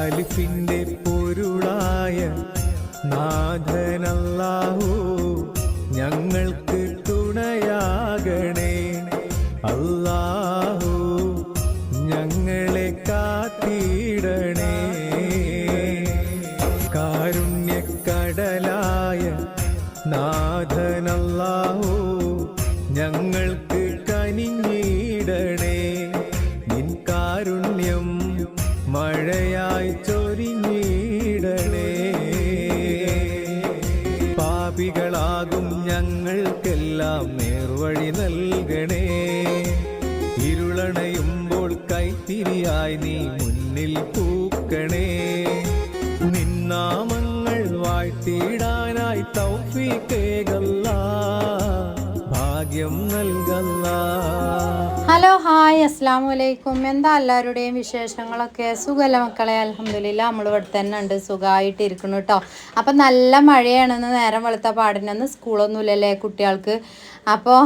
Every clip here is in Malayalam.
അലിഫിന്റെ പൊരുളായ നാഥനല്ലാഹു ഞങ്ങൾക്ക് തുണയാകണേ. അല്ലാഹു ഞങ്ങളെ കാത്തിടണേ. കാരുണ്യക്കടലായ നാഥനല്ലാഹു ഞങ്ങൾക്ക് ഇരുളണയുമ്പോൾ കൈത്തിരിയായി നീ മുന്നിൽ പൂക്കണേ. നിന്നാമങ്ങൾ വാഴ്ത്തിയിടാനായി തൗഫീക്കേകല്ല ഹായ് അസ്സാം വലൈക്കും എന്താ എല്ലാവരുടെയും വിശേഷങ്ങളൊക്കെ? സുഖമല്ല മക്കളെ? അലഹമില്ല നമ്മൾ ഇവിടെ തന്നെ ഉണ്ട്. സുഖമായിട്ട് ഇരിക്കുന്നു കേട്ടോ അപ്പം നല്ല മഴയാണെന്ന് നേരം വെളുത്ത പാടിനൊന്ന് സ്കൂളൊന്നുമില്ലല്ലേ കുട്ടികൾക്ക്? അപ്പോൾ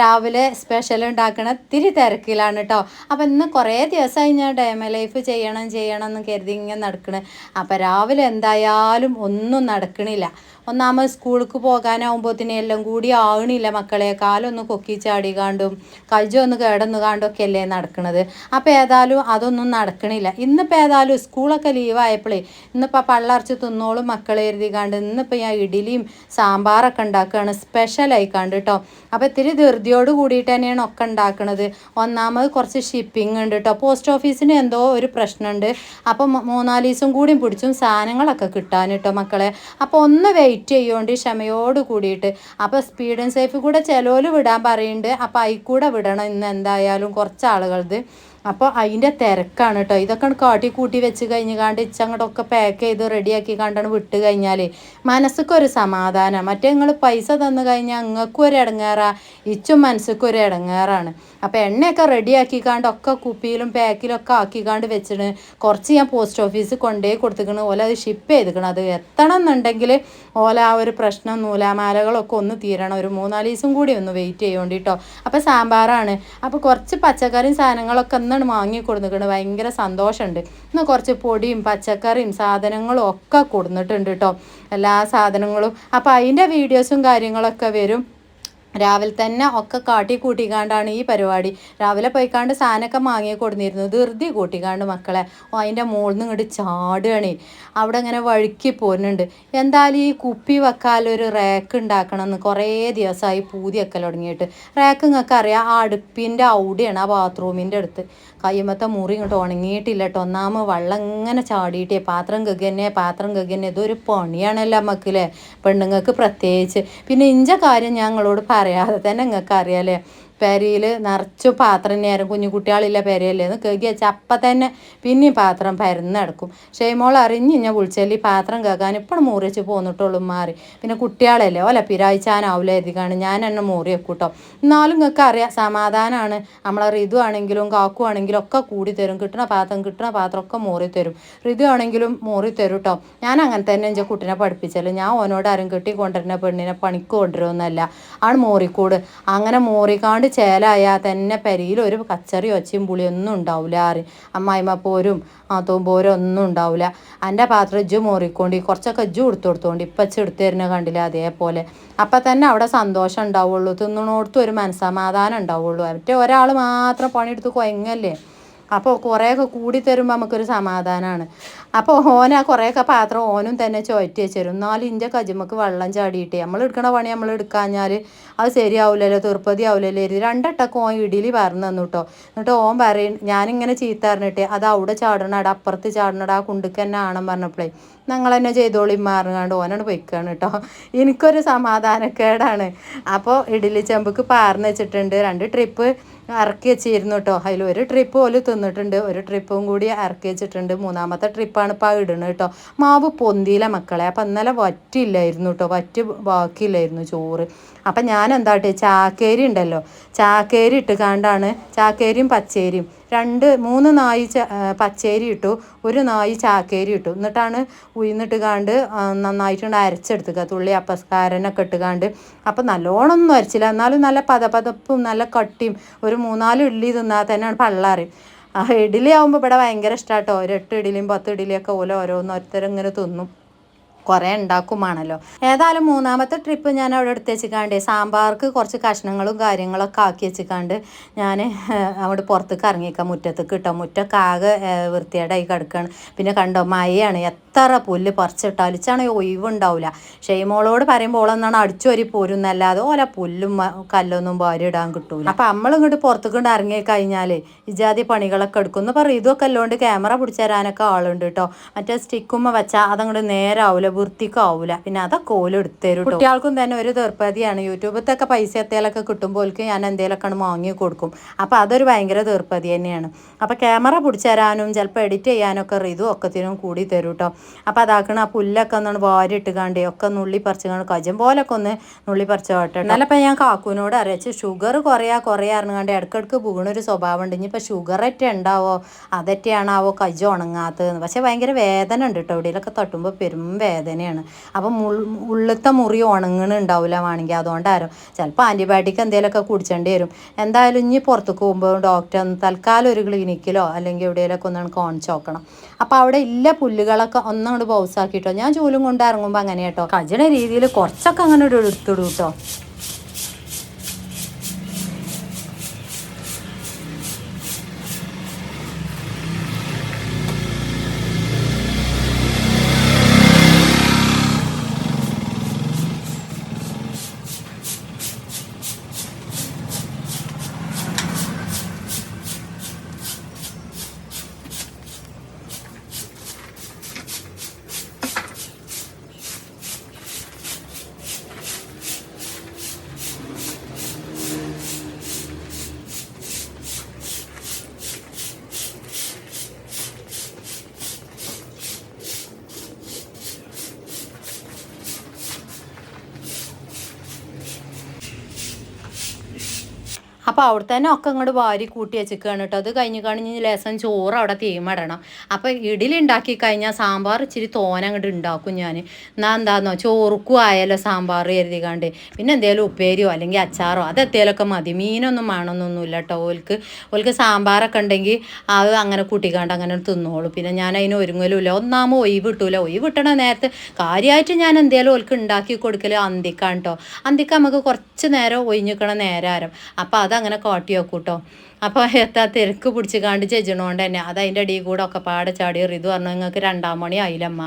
രാവിലെ സ്പെഷ്യൽ ഉണ്ടാക്കണ ഇത്തിരി തിരക്കിലാണ് കേട്ടോ അപ്പം ഇന്ന് കുറേ ദിവസമായി ഞാൻ ഡേമ ലൈഫ് ചെയ്യണം ചെയ്യണം എന്ന് കരുതി ഇങ്ങനെ നടക്കണേ. അപ്പം രാവിലെ എന്തായാലും ഒന്നും നടക്കണില്ല. ഒന്നാമത് സ്കൂൾക്ക് തന്നെ എല്ലാം കൂടി ആവണില്ല മക്കളെ. കാലൊന്ന് കൊക്കി ചാടി കാണ്ടും കജ്ജൊന്ന് കാണ്ടും കാണ്ടൊക്കെ അല്ലേ നടക്കുന്നത് അപ്പോൾ ഏതായാലും അതൊന്നും നടക്കണില്ല. ഇന്നിപ്പോൾ ഏതായാലും സ്കൂളൊക്കെ ലീവായപ്പോഴേ ഇന്നിപ്പോൾ പള്ളറച്ച് തിന്നോളും മക്കളെ എഴുതി കാണ്ട്. ഇന്നിപ്പോൾ ഞാൻ ഇഡ്ഡലിയും സാമ്പാറൊക്കെ ഉണ്ടാക്കുകയാണ് സ്പെഷ്യലായി കണ്ട് കേട്ടോ അപ്പോൾ ഇത്തിരി ധൃതിയോട് കൂടിയിട്ട് തന്നെയാണ് ഒക്കെ ഉണ്ടാക്കുന്നത് ഒന്നാമത് കുറച്ച് ഷിപ്പിംഗ് ഉണ്ട് കേട്ടോ പോസ്റ്റ് ഓഫീസിന് എന്തോ ഒരു പ്രശ്നമുണ്ട്. അപ്പോൾ മൂന്നാൽ ദിവസം കൂടിയും പിടിച്ചും സാധനങ്ങളൊക്കെ കിട്ടാൻ കേട്ടോ മക്കളെ. അപ്പോൾ ഒന്ന് വെയിറ്റ് ചെയ്യുകൊണ്ട് ക്ഷമയോട് കൂടിയിട്ട്. അപ്പോൾ സ്പീഡ് ആൻഡ് സേഫ് കൂടെ ചിലവർ വിടാൻ പറയുന്നുണ്ട് അപ്പോൾ അതിൽ കൂടെ വിടണം ഇന്ന് എന്തായാലും കുറച്ച് ആളുകളത് അപ്പോൾ അതിന്റെ തിരക്കാണ് കേട്ടോ ഇതൊക്കെ കാട്ടി കൂട്ടി വെച്ച് കഴിഞ്ഞ് കാണ്ട് ഇച്ചങ്ങോട്ടൊക്കെ പാക്ക് ചെയ്ത് റെഡിയാക്കി കണ്ടാണ് വിട്ട് കഴിഞ്ഞാൽ മനസ്സൊക്കെ ഒരു സമാധാനം. മറ്റേ നിങ്ങൾ പൈസ തന്നു കഴിഞ്ഞാൽ അങ്ങക്കും ഒരു ഇടങ്ങേറാ ഇച്ചും മനസ്സൊക്കെ ഒരു ഇടങ്ങേറാണ് അപ്പോൾ എണ്ണയൊക്കെ റെഡിയാക്കി കാണ്ട് ഒക്കെ കുപ്പിയിലും പാക്കിലൊക്കെ ആക്കി കാണ്ട് വെച്ചിട്ട് കുറച്ച് ഞാൻ പോസ്റ്റ് ഓഫീസിൽ കൊണ്ടേ കൊടുത്തിക്കണ്. ഓല അത് ഷിപ്പ് ചെയ്തിക്കണം. അത് എത്തണം എന്നുണ്ടെങ്കിൽ ഓല ആ ഒരു പ്രശ്നം നൂലാമാലകളൊക്കെ ഒന്ന് തീരണം. ഒരു മൂന്നാൽ ദിവസം കൂടി ഒന്ന് വെയിറ്റ് ചെയ്യേണ്ടി കേട്ടോ അപ്പോൾ സാമ്പാറാണ്. അപ്പോൾ കുറച്ച് പച്ചക്കറിയും സാധനങ്ങളൊക്കെ ഒന്നാണ് വാങ്ങി കൊടുത്തിട്ടുണ്ട് ഭയങ്കര സന്തോഷമുണ്ട്. ഇന്ന് കുറച്ച് പൊടിയും പച്ചക്കറിയും സാധനങ്ങളും ഒക്കെ കൊടുത്തിട്ടുണ്ട് കേട്ടോ എല്ലാ സാധനങ്ങളും. അപ്പോൾ അതിന്റെ വീഡിയോസും കാര്യങ്ങളൊക്കെ വരും. രാവിലെ തന്നെ ഒക്കെ കാട്ടി കൂട്ടിക്കാണ്ടാണ് ഈ പരിപാടി. രാവിലെ പോയിക്കാണ്ട് സാധനമൊക്കെ വാങ്ങി കൊടുന്നിരുന്നു ധൃതി കൂട്ടിക്കാണ്ട് മക്കളെ. ഓ അതിന്റെ മുകളിൽ നിന്ന് ഇങ്ങോട്ട് ചാടുകയാണ്. അവിടെ ഇങ്ങനെ വഴുക്കി പോരുന്നുണ്ട്. എന്തായാലും ഈ കുപ്പി വെക്കാലൊരു റാക്ക് ഉണ്ടാക്കണം എന്ന് കുറേ ദിവസമായി പൂതി വെക്കൽ തുടങ്ങിയിട്ട്. റാക്ക് നിങ്ങൾക്ക് അറിയാം ആ അടുപ്പിന്റെ ഔടിയാണ് ആ ബാത്റൂമിന്റെ അടുത്ത്. കയ്യുമ്പത്തെ മുറി ഇങ്ങോട്ട് ഉണങ്ങിയിട്ടില്ല കേട്ടോ. ഒന്നാമത് വെള്ളം ഇങ്ങനെ ചാടിയിട്ടേ പാത്രം കഗന്നെ പാത്രം കഗന്നെ ഇതൊരു പണിയാണല്ലോ മക്കളെ പെണ്ണുങ്ങൾക്ക് പ്രത്യേകിച്ച്. പിന്നെ ഇഞ്ച കാര്യം ഞങ്ങളോട് പറയാതെ തന്നെ നിങ്ങൾക്ക് അറിയാലേ പെരയിൽ നിറച്ചു പാത്രം തന്നെയായിരുന്നു കുഞ്ഞു കുട്ടികളില്ല പെരയല്ലേന്ന് കേക്ക് വെച്ചാൽ അപ്പം തന്നെ പിന്നെയും പാത്രം പരന്നെടുക്കും ഷെയ്മോൾ അറിഞ്ഞ് ഞാൻ വിളിച്ചാൽ ഈ പാത്രം കേൾക്കാൻ ഇപ്പം മൂറി വെച്ച് പോന്നിട്ടുള്ളൂ മാറി. പിന്നെ കുട്ടികളല്ലേ ഓല പിരാഴ്ചാനാവില്ല എഴുതിക്കാണ് ഞാൻ എന്നെ മൂറി വെക്കൂട്ടോ. എന്നാലും നിങ്ങൾക്ക് അറിയാം സമാധാനമാണ് നമ്മളെ ഋതു ആണെങ്കിലും കാക്കു ആണെങ്കിലും ഒക്കെ കൂടി തരും. കിട്ടണ പാത്രം കിട്ടണ പാത്രം ഒക്കെ മൂറി തരും. ഋതു ആണെങ്കിലും മൂറി തരും കേട്ടോ ഞാൻ അങ്ങനെ തന്നെ എന്റെ കുട്ടിനെ പഠിപ്പിച്ചാലും. ഞാൻ ഓനോട് ആരും കെട്ടി കൊണ്ടുവരുന്ന പെണ്ണിനെ പണിക്ക് കൊണ്ടുവരുമെന്നല്ല ആണ് മോറിക്കൂട്. അങ്ങനെ മോറിക്കാണ്ട് ചേലായാൽ തന്നെ പെരയിൽ ഒരു കച്ചറി ഒച്ചയും പുളിയൊന്നും ഉണ്ടാവില്ല ആറ് അമ്മായിമ്മ പോരും ആത്തോം പോരും ഒന്നും ഉണ്ടാവില്ല എന്റെ പാത്രം ഇജ്ജ് മോറിക്കൊണ്ട് കുറച്ചൊക്കെ ഇജ്ജ് കൊടുത്തു കൊടുത്തോണ്ട് ഇപ്പം ഇച്ച് എടുത്തു തരുന്ന കണ്ടില്ല അതേപോലെ. അപ്പം തന്നെ അവിടെ സന്തോഷം ഉണ്ടാവുള്ളൂ തിന്നണോടത്തും ഒരു മനസ്സമാധാനം ഉണ്ടാവുള്ളൂ. മറ്റേ ഒരാൾ മാത്രം പണിയെടുത്ത് കൊയങ്ങല്ലേ? അപ്പോൾ കുറേയൊക്കെ കൂടി തരുമ്പോൾ നമുക്കൊരു സമാധാനമാണ് അപ്പോൾ ഓന കുറേയൊക്കെ പാത്രം ഓനും തന്നെ ചോറ്റി വെച്ചു എന്നാലും ഇന്റെ കജുമക്ക് വെള്ളം ചാടിയിട്ട്. നമ്മൾ എടുക്കണ പണി നമ്മൾ എടുക്കാഞ്ഞാൽ അത് ശരിയാവില്ലല്ലോ തീർപ്പതി ആവില്ലല്ലോ എഴുതി രണ്ടട്ടൊക്കെ ഓൻ ഇഡലി പറഞ്ഞു തന്നു കേട്ടോ എന്നിട്ട് ഓൻ പറയും ഞാനിങ്ങനെ ചീത്ത പറഞ്ഞിട്ട് അത് അവിടെ ചാടണടാ അപ്പുറത്ത് ചാടണടാ ആ കുണ്ടുക്ക് തന്നെ ആണെന്ന് പറഞ്ഞപ്പോഴേ ഞങ്ങൾ തന്നെ ചെയ്തോളി മാറുകൊണ്ട് ഓനാണ് പൊയ്ക്കാണ് കേട്ടോ എനിക്കൊരു സമാധാനക്കേടാണ്. അപ്പോൾ ഇഡലി ചെമ്പക്ക് പാർന്ന് വെച്ചിട്ടുണ്ട്. രണ്ട് ട്രിപ്പ് ഇറക്കി വെച്ചിരുന്നു കേട്ടോ അതിൽ ഒരു ട്രിപ്പ് പോലും തിന്നിട്ടുണ്ട്. ഒരു ട്രിപ്പും കൂടി ഇറക്കി വെച്ചിട്ടുണ്ട്. മൂന്നാമത്തെ ട്രിപ്പാണ് ഇപ്പം ഇടുന്നത് കേട്ടോ മാവ് പൊന്തിയില്ല മക്കളെ. അപ്പം ഇന്നലെ വറ്റില്ലായിരുന്നു കേട്ടോ വറ്റ് ബാക്കിയില്ലായിരുന്നു ചോറ്. അപ്പം ഞാൻ എന്താട്ടെ ചാക്കേരി ഉണ്ടല്ലോ. ചാക്കേരി ഇട്ട് കാണ്ടാണ് ചാക്കേരിയും പച്ചേരിയും രണ്ട് മൂന്ന് നായി പച്ചേരി ഇട്ടു. ഒരു നായി ചാക്കേരി ഇട്ടു. എന്നിട്ടാണ് ഉയർന്നിട്ട് കാണ്ട് നന്നായിട്ടുണ്ട് അരച്ചെടുത്തുക തുള്ളി അപ്പസ്കാരനൊക്കെ ഇട്ട് കാണ്ട് അപ്പം നല്ലോണം ഒന്നും അരച്ചില്ല. എന്നാലും നല്ല പതപതപ്പും നല്ല കട്ടിയും. ഒരു മൂന്നാൽ ഉള്ളി തിന്നാൽ തന്നെയാണ് പള്ളാറി. ആ ഇഡ്ഡലി ആകുമ്പോൾ ഇവിടെ ഭയങ്കര ഇഷ്ടമാട്ടോ ഒരു എട്ട് ഇഡ്ഡലിയും പത്ത് ഇഡ്ഡലിയൊക്കെ ഓല ഓരോന്നോരോരുത്തരും ഇങ്ങനെ തിന്നും. കുറേ ഉണ്ടാക്കുമാണല്ലോ. ഏതായാലും മൂന്നാമത്തെ ട്രിപ്പ് ഞാൻ അവിടെ എടുത്ത് വെച്ചിക്കാണ്ട് സാമ്പാർക്ക് കുറച്ച് കഷ്ണങ്ങളും കാര്യങ്ങളൊക്കെ ആക്കി വെച്ചിക്കാണ്ട് ഞാൻ അവിടെ പുറത്തേക്ക് ഇറങ്ങിക്കാം മുറ്റത്തേക്ക് കിട്ടാം മുറ്റൊക്കെ ആകെ ഏഹ്, കിടക്കണം. പിന്നെ കണ്ടോ മഴയാണ്. എത്ര പുല്ല് പറിച്ചിട്ടാലും ഇച്ചാണെങ്കിൽ ഒഴിവുണ്ടാവില്ല ഷെയ്മോളോട് പറയുമ്പോൾ ഓളെന്നാണ് അടിച്ചൊരു പോരുന്നല്ലാതെ ഓല പുല്ലും കല്ലൊന്നും ഭാര്യ ഇടാൻ കിട്ടൂല. അപ്പം നമ്മളിങ്ങോട്ട് പുറത്തേക്കൊണ്ട് പുറത്തേക്ക് ഇറങ്ങി കഴിഞ്ഞാൽ ഇജാതി പണികളൊക്കെ എടുക്കുന്നു പറയും ഇതൊക്കെ അല്ലോണ്ട് ക്യാമറ പിടിച്ചു തരാനൊക്കെ ആളുണ്ട് കേട്ടോ മറ്റേ സ്റ്റിക്കുമ്മ വെച്ചാൽ അതങ്ങോട്ട് നേരാവൂല വൃത്തിക്കാവൂല പിന്നെ അതൊക്കെ ഓൽ എടുത്തരും ട്ടോ. കുട്ടികൾക്കും തന്നെ ഒരു തീർപ്പതിയാണ് യൂട്യൂബത്തൊക്കെ പൈസ എത്തിയാലൊക്കെ കിട്ടുമ്പോൾക്ക് ഞാൻ എന്തെങ്കിലുമൊക്കെ വാങ്ങി കൊടുക്കും. അപ്പോൾ അതൊരു ഭയങ്കര തീർപ്പതി തന്നെയാണ്. അപ്പോൾ ക്യാമറ പിടിച്ചു തരാനും ചിലപ്പോൾ എഡിറ്റ് ചെയ്യാനൊക്കെ ഇതും ഒക്കത്തിനും കൂടി തരും കേട്ടോ അപ്പോൾ അതാക്കണ ആ പുല്ലൊക്കെ ഒന്നാണ് വാരി ഇട്ടുകാണ്ട് ഒക്കെ നുള്ളി പറിച്ച് കണ്ട് കജം പോലൊക്കെ ഒന്ന് നുള്ളി പറിച്ചു പോട്ടെ എന്നാലപ്പോൾ ഞാൻ കാക്കൂനോട് അറിയിച്ച് ഷുഗർ കുറയാ കുറയാ ഇടക്കിടക്ക് ഇടയ്ക്കിടയ്ക്ക് വീണൊരു സ്വഭാവം ഉണ്ട്. ഇനിയിപ്പോൾ ഷുഗർ ഒറ്റ ഉണ്ടാവോ? അതൊറ്റയാണാവോ? കജം ഉണങ്ങാത്തതെന്ന് പക്ഷേ ഭയങ്കര വേദന ഉണ്ട് കേട്ടോ എവിടെയൊക്കെ തട്ടുമ്പോൾ പെരും വേദനയാണ്. അപ്പം ഉള്ളത്തെ മുറി ഉണങ്ങണുണ്ടാവില്ല വേണമെങ്കിൽ അതുകൊണ്ടാരും. ചിലപ്പോൾ ആന്റിബയോട്ടിക് എന്തെങ്കിലുമൊക്കെ കുടിച്ചേണ്ടി വരും. എന്തായാലും ഇനി പുറത്തേക്ക് പോകുമ്പോൾ ഡോക്ടർ ഒന്ന് തൽക്കാലം ഒരു ക്ലിനിക്കിലോ അല്ലെങ്കിൽ എവിടെയെങ്കിലൊക്കെ ഒന്നാണ് കാണിച്ചു നോക്കണം. അപ്പോൾ അവിടെ ഇല്ല പുല്ലുകളൊക്കെ ഒന്നങ്ങോട്ട് ബൗസാക്കിയിട്ടോ ഞാൻ ജോലും കൊണ്ട് ഇറങ്ങുമ്പോൾ അങ്ങനെ കേട്ടോ. കജണ രീതിയിൽ കുറച്ചൊക്കെ അങ്ങനെ ഒരു എടുത്തിടും കേട്ടോ. അപ്പോൾ അവിടെ തന്നെ ഒക്കെ അങ്ങോട്ട് വാരി കൂട്ടി വെച്ചിരിക്കുകയാണ് കേട്ടോ അത് കഴിഞ്ഞ് കഴിഞ്ഞ് ലേസം ചോറ് അവിടെ തീമടണം അപ്പോൾ ഇഡലി ഉണ്ടാക്കി കഴിഞ്ഞാൽ സാമ്പാർ ഇച്ചിരി തോന അങ്ങോട്ട് ഉണ്ടാക്കും ഞാൻ എന്നാ എന്താന്നോ ചോറുക്കും ആയാലോ സാമ്പാർ കരുതിക്കാണ്ട് പിന്നെ എന്തെങ്കിലും ഉപ്പേരിയോ അല്ലെങ്കിൽ അച്ചാറോ അത് എത്തേലൊക്കെ മതി. മീനൊന്നും വേണമെന്നൊന്നുമില്ല കേട്ടോ ഓൽക്ക്. ഓൽക്ക് സാമ്പാറൊക്കെ ഉണ്ടെങ്കിൽ അത് അങ്ങനെ കൂട്ടിക്കാണ്ട് അങ്ങനെ തിന്നോളൂ. പിന്നെ ഞാൻ അതിന് ഒരുങ്ങലുമില്ല ഒന്നാമോ ഒഴിവ് കിട്ടൂല ഒഴിവ് കിട്ടണ നേരത്തെ കാര്യമായിട്ട് ഞാൻ എന്തെങ്കിലും ഓൽക്ക് ഉണ്ടാക്കി കൊടുക്കൽ അന്തിക്കാണ് കേട്ടോ അന്തിക്ക് നമുക്ക് കുറച്ച് നേരം ഒഴിഞ്ഞിക്കണ നേരം അപ്പോൾ അതങ്ങനെ കോട്ടി വെക്കും കേട്ടോ അപ്പോൾ എത്താ തിരക്ക് പിടിച്ച് കാണ്ട് ചെജണോണ്ട് തന്നെ. അത് അതിന്റെ അടിയിൽ കൂടെ ഒക്കെ പാടെ ചാടി ഇത് പറഞ്ഞു നിങ്ങൾക്ക് രണ്ടാം മണി ആയില്ലമ്മ.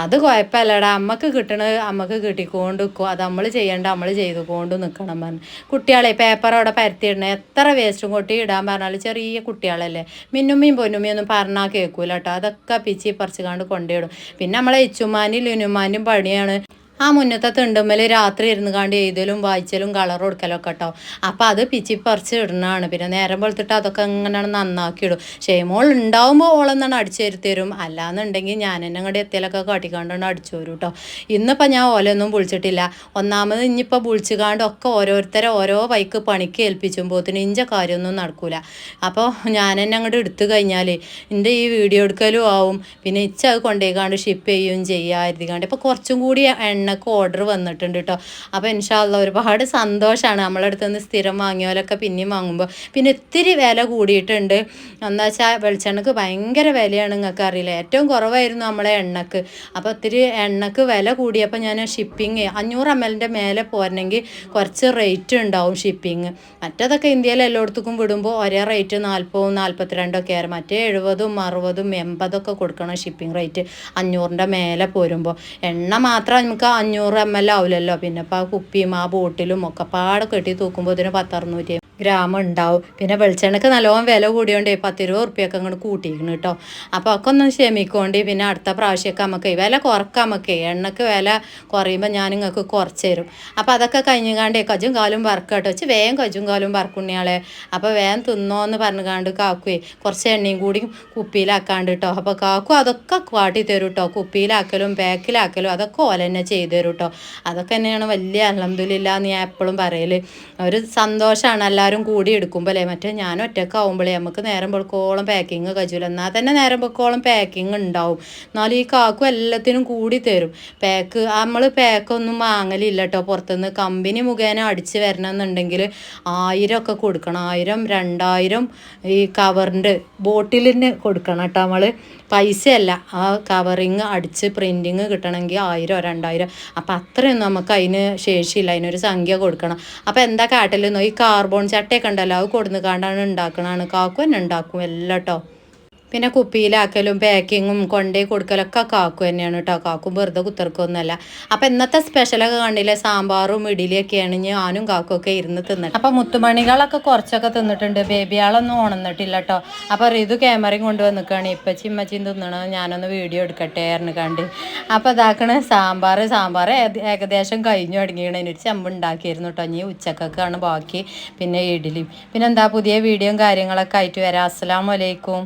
അത് കുഴപ്പമില്ലടാ. അമ്മയ്ക്ക് കിട്ടണത് അമ്മയ്ക്ക് കിട്ടിക്കൊണ്ട് നിൽക്കും അത് നമ്മൾ ചെയ്യേണ്ട നമ്മൾ ചെയ്തുകൊണ്ട് നിൽക്കണം പറഞ്ഞു. കുട്ടികളെ പേപ്പർ അവിടെ പരത്തിയിടണേ. എത്ര വേസ്റ്റും കൊട്ടി ഇടാൻ പറഞ്ഞാൽ ചെറിയ കുട്ടികളല്ലേ. മിന്നുമ്മയും പൊന്നുമ്മയും ഒന്നും പറഞ്ഞാൽ കേൾക്കൂല കേട്ടോ. അതൊക്കെ പിച്ചി പറിച്ച് കാണ്ട് കൊണ്ടിടും പിന്നെ നമ്മളെ ഇച്ചുമാനും ലുനുമാനും പണിയാണ്. ആ മുന്നത്തെ തിണ്ടുമ്മൽ രാത്രി ഇരുന്ന് കാണ്ട് എഴുതലും വായിച്ചലും കളർ കൊടുക്കലും ഒക്കെ കേട്ടോ അപ്പോൾ അത് പിച്ചി പറിച്ച് ഇടണതാണ് പിന്നെ നേരം വെളുത്തിട്ട് അതൊക്കെ ഇങ്ങനെയാണ് നന്നാക്കി ഇടും. മോൾ ഉണ്ടാവുമ്പോൾ ഓളെന്നാണ് അടിച്ചു തരും തരും. അല്ലാന്നുണ്ടെങ്കിൽ ഞാൻ എന്നെ അങ്ങോട്ട് എത്തിയാലൊക്കെ കാട്ടിക്കാണ്ടാണ് അടിച്ചു തരും കേട്ടോ ഇന്നിപ്പോൾ ഞാൻ ഓലൊന്നും വിളിച്ചിട്ടില്ല. ഒന്നാമത് ഇനിയിപ്പോൾ വിളിച്ചുകാണ്ട് ഒക്കെ ഓരോരുത്തരെ ഓരോ വൈക്ക് പണിക്ക് ഏൽപ്പിച്ചുമ്പോത്തിന് ഇഞ്ച കാര്യമൊന്നും നടക്കൂല. അപ്പോൾ ഞാൻ എന്നെ അങ്ങോട്ട് എടുത്തു കഴിഞ്ഞാൽ എന്റെ ഈ വീഡിയോ എടുക്കലും ആവും. പിന്നെ ഇച്ച അത് കൊണ്ടുപോയിക്കാണ്ട് ഷിപ്പ് ചെയ്യുകയും ചെയ്യാതിരിക്കാണ്ട് ഇപ്പോൾ കുറച്ചും കൂടി എണ്ണക്ക് ഓർഡർ വന്നിട്ടുണ്ട് കേട്ടോ അപ്പോൾ ഇൻഷാല്ല ഒരുപാട് സന്തോഷമാണ് നമ്മളെ അടുത്ത് നിന്ന് സ്ഥിരം വാങ്ങിയവരൊക്കെ പിന്നെയും വാങ്ങുമ്പോൾ പിന്നെ ഒത്തിരി വില കൂടിയിട്ടുണ്ട്. എന്താ വെച്ചാൽ വെളിച്ചെണ്ണക്ക് ഭയങ്കര വിലയാണ് നിങ്ങൾക്ക് അറിയില്ല. ഏറ്റവും കുറവായിരുന്നു നമ്മളെ എണ്ണക്ക്. അപ്പോൾ ഒത്തിരി എണ്ണക്ക് വില കൂടിയപ്പോൾ ഞാൻ ഷിപ്പിങ് അഞ്ഞൂറ് എം എല്ലിന്റെ മേലെ പോരണമെങ്കിൽ കുറച്ച് റേറ്റ് ഉണ്ടാവും ഷിപ്പിങ് മറ്റേതൊക്കെ ഇന്ത്യയിൽ എല്ലായിടത്തേക്കും വിടുമ്പോൾ ഒരേ റേറ്റ് നാൽപ്പതും നാൽപ്പത്തിരണ്ടൊക്കെ ആയിരുന്നു. മറ്റേ എഴുപതും അറുപതും എൺപതൊക്കെ കൊടുക്കണം ഷിപ്പിംഗ് റേറ്റ് അഞ്ഞൂറിന്റെ മേലെ പോരുമ്പോൾ എണ്ണ മാത്രം നമുക്ക് അഞ്ഞൂറ് എം എൽ ആവില്ലല്ലോ. പിന്നെ ഇപ്പോൾ ആ കുപ്പിയും ആ ബോട്ടിലും ഒക്കെ പാടെ കെട്ടി തൂക്കുമ്പോൾ ഇതിന് പത്തറുന്നൂറ്റി ഗ്രാം ഉണ്ടാവും. പിന്നെ വെളിച്ചെണ്ണക്ക് നല്ലോണം വില കൂടിയോണ്ടേ പത്തിരുപത് ഉറുപ്പ്യൊക്കെ അങ്ങോട്ട് കൂട്ടിയിരിക്കണം കേട്ടോ അപ്പോൾ ഒക്കെ ഒന്ന് ക്ഷമിക്കോണ്ടി. പിന്നെ അടുത്ത പ്രാവശ്യമൊക്കെ നമുക്ക് വില കുറക്കാം നമുക്ക് എണ്ണക്ക് വില കുറയുമ്പോൾ ഞാൻ നിങ്ങൾക്ക് കുറച്ച് തരും. അപ്പോൾ അതൊക്കെ കഴിഞ്ഞുകാണ്ടേ കജും കാലും വറക്കുക കേട്ടോ വെച്ച് വേഗം കജും കാലും വറക്കുണ്ണിയാളെ. അപ്പോൾ വേഗം തിന്നോ പറഞ്ഞു പറഞ്ഞുകാണ്ട് കാക്കുവേ. കുറച്ച് എണ്ണയും കൂടി കുപ്പിയിലാക്കാണ്ട് കേട്ടോ അപ്പോൾ കാക്കു അതൊക്കെ കാട്ടി തരും കേട്ടോ കുപ്പിയിലാക്കലും പാക്കിലാക്കലും അതൊക്കെ ഓല തന്നെ ചെയ്തു തരും കേട്ടോ അതൊക്കെ തന്നെയാണ് വലിയ അലഹമില്ല ഞാൻ എപ്പോഴും പറയൽ ഒരു സന്തോഷമാണ് എല്ലാവരും കൂടി എടുക്കുമ്പോൾ അല്ലേ മറ്റേ ഞാൻ ഒറ്റയ്ക്ക് ആവുമ്പോഴേ നമുക്ക് നേരം പൊക്കോളം പാക്കിങ് കഴിച്ചില്ല എന്നാൽ തന്നെ നേരം പൊക്കോളം പാക്കിങ് ഉണ്ടാവും. എന്നാലും ഈ കാക്കും എല്ലാത്തിനും കൂടി തരും. പാക്ക് നമ്മൾ പാക്കൊന്നും വാങ്ങലില്ല കേട്ടോ പുറത്തുനിന്ന് കമ്പനി മുഖേന അടിച്ച് വരണമെന്നുണ്ടെങ്കിൽ ആയിരം ഒക്കെ കൊടുക്കണം. ആയിരം രണ്ടായിരം ഈ കവറിന്റെ ബോട്ടിലിന് കൊടുക്കണം കേട്ടോ നമ്മൾ പൈസയല്ല. ആ കവറിങ് അടിച്ച് പ്രിന്റിങ് കിട്ടണമെങ്കിൽ ആയിരം രണ്ടായിരം അപ്പം അത്രയൊന്നും നമുക്ക് അതിന് ശേഷിയില്ല. അതിനൊരു സംഖ്യ കൊടുക്കണം. അപ്പം എന്താ കാട്ടലെന്നോ ഈ കാർബൺ ചട്ടയൊക്കെ ഉണ്ടല്ലോ അത് കൊടുന്ന് കാണ്ടാണ് ഉണ്ടാക്കണതാണ് കാക്കു തന്നെ ഉണ്ടാക്കും എല്ലാം കേട്ടോ പിന്നെ കുപ്പിയിലാക്കലും പാക്കിങ്ങും കൊണ്ടേ കൊടുക്കലൊക്കെ കാക്കു തന്നെയാണ് കേട്ടോ കാക്കും വെറുതെ കുത്തർക്കൊന്നുമല്ല. അപ്പം ഇന്നത്തെ സ്പെഷ്യലൊക്കെ കണ്ടില്ലേ? സാമ്പാറും ഇഡലിയൊക്കെയാണ് ഞാനും കാക്കും ഒക്കെ ഇരുന്ന് തിന്നിട്ട്. അപ്പം മുത്തുമണികളൊക്കെ കുറച്ചൊക്കെ തിന്നിട്ടുണ്ട്. ബേബിയാളൊന്നും ഉണന്നിട്ടില്ല കേട്ടോ അപ്പം ഇത് ക്യാമറയും കൊണ്ടുവന്ന് നിൽക്കുകയാണ് ഇപ്പച്ചി ഇമ്മച്ചിയും തിന്നണം? ഞാനൊന്ന് വീഡിയോ എടുക്കട്ടെ എന്ന് കണ്ട്. അപ്പം ഇതാക്കണ സാമ്പാർ സാമ്പാർ ഏകദേശം കഴിഞ്ഞു തുടങ്ങിയാണ്. ഒരു ചെമ്പ് ഉണ്ടാക്കിയിരുന്നു കേട്ടോ ഇനി ഉച്ചക്കൊക്കെയാണ് ബാക്കി. പിന്നെ ഇഡിലിയും പിന്നെ എന്താ പുതിയ വീഡിയോയും കാര്യങ്ങളൊക്കെ ആയിട്ട് വരാം. അസ്സലാമലൈക്കും